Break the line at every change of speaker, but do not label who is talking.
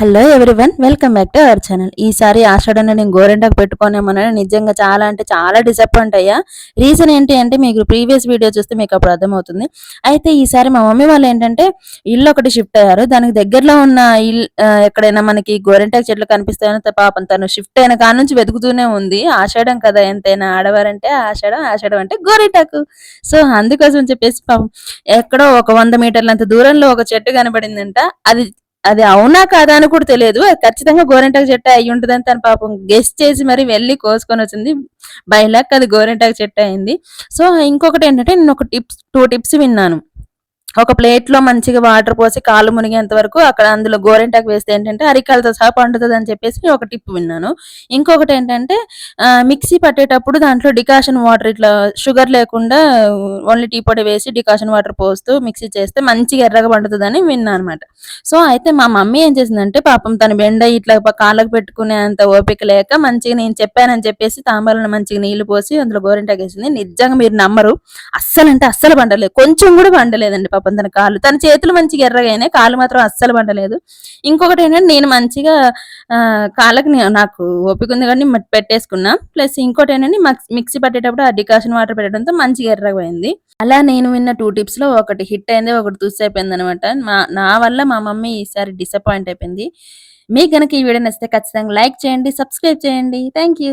Hello everyone welcome back to our channel ఈసారి ఆషాఢన నేను గోరెంటకు పెట్టుకోనేమోనని నిజంగా చాలా అంటే చాలా డిసప్పాయింట్ అయ్యా. రీజన్ ఏంటి అంటే మీకు ప్రీవియస్ వీడియో చూస్తే మీకు అప్పుడు అర్థమవుతుంది. అయితే ఈసారి మా మమ్మీ వాళ్ళు ఏంటంటే ఇల్లు ఒకటి షిఫ్ట్ అయ్యారు. దానికి దగ్గరలో ఉన్న ఇల్లు ఎక్కడైనా మనకి గోరెంటాకు చెట్లు కనిపిస్తాయని పాపం తను షిఫ్ట్ అయిన కాడ నుంచి వెతుకుతూనే ఉంది. ఆషాఢం కదా ఎంతైనా ఆడవారంటే ఆషాఢం ఆషాఢం అంటే గోరెంటాకు. సో అందుకోసం చెప్పేసి పాపం ఎక్కడో ఒక వంద మీటర్ల అంత దూరంలో ఒక చెట్టు కనబడిందంట. అది అది అవునా కాదా అని కూడా తెలియదు. అది ఖచ్చితంగా గోరెంటాకు చెట్టు అయి ఉంటుందని తన పాపం గెస్ట్ చేసి మరి వెళ్ళి కోసుకొని వచ్చింది. బై లక్ అది గోరెంటాకు చెట్టు అయింది. సో ఇంకొకటి ఏంటంటే నేను ఒక టిప్స్ టూ టిప్స్ విన్నాను. ఒక ప్లేట్లో మంచిగా వాటర్ పోసి కాలు మునిగేంత వరకు అక్కడ అందులో గోరెంటాకు వేస్తే ఏంటంటే అరికాలతో సహా పండుతుంది అని చెప్పేసి ఒక టిప్ విన్నాను. ఇంకొకటి ఏంటంటే మిక్సీ పట్టేటప్పుడు దాంట్లో డికాషన్ వాటర్ ఇట్లా షుగర్ లేకుండా ఓన్లీ టీ పొడి వేసి డికాషన్ వాటర్ పోస్తూ మిక్సీ చేస్తే మంచిగా ఎర్రగా పండుతుందని విన్నాను అనమాట సో అయితే మా మమ్మీ ఏం చేసిందంటే పాపం తన బెండ ఇట్లా కాళ్ళకు పెట్టుకునే అంత ఓపిక లేక మంచిగా నేను చెప్పానని చెప్పేసి తాంబాలను మంచిగా నీళ్ళు పోసి అందులో గోరింటాకు వేసింది. నిజంగా మీరు నమ్మరు. అస్సలు అంటే అస్సలు పండలేదు. కొంచెం కూడా పండలేదండి పాపం తన కాళ్ళు. తన చేతులు మంచిగా ఎర్రగా అయినాయి కాళ్ళు మాత్రం అస్సలు పండలేదు. ఇంకొకటి ఏంటంటే నేను మంచిగా కాళ్ళకి నాకు ఓపిక ఉంది కానీ పెట్టేసుకున్నా. ప్లస్ ఇంకోటి ఏంటంటే మిక్సీ పట్టేటప్పుడు ఆ డికాషన్ వాటర్ పెట్టడంతో మంచిగా ఎర్రగా అలా నేను విన్న టూ టిప్స్లో ఒకటి హిట్ అయింది ఒకటి తుస్ అయిపోయింది అనమాట నా వల్ల మా మమ్మీ ఈసారి డిసప్పాయింట్ అయిపోయింది. మీకు కనుక ఈ వీడియో నచ్చితే ఖచ్చితంగా లైక్ చేయండి సబ్స్క్రైబ్ చేయండి. Thank you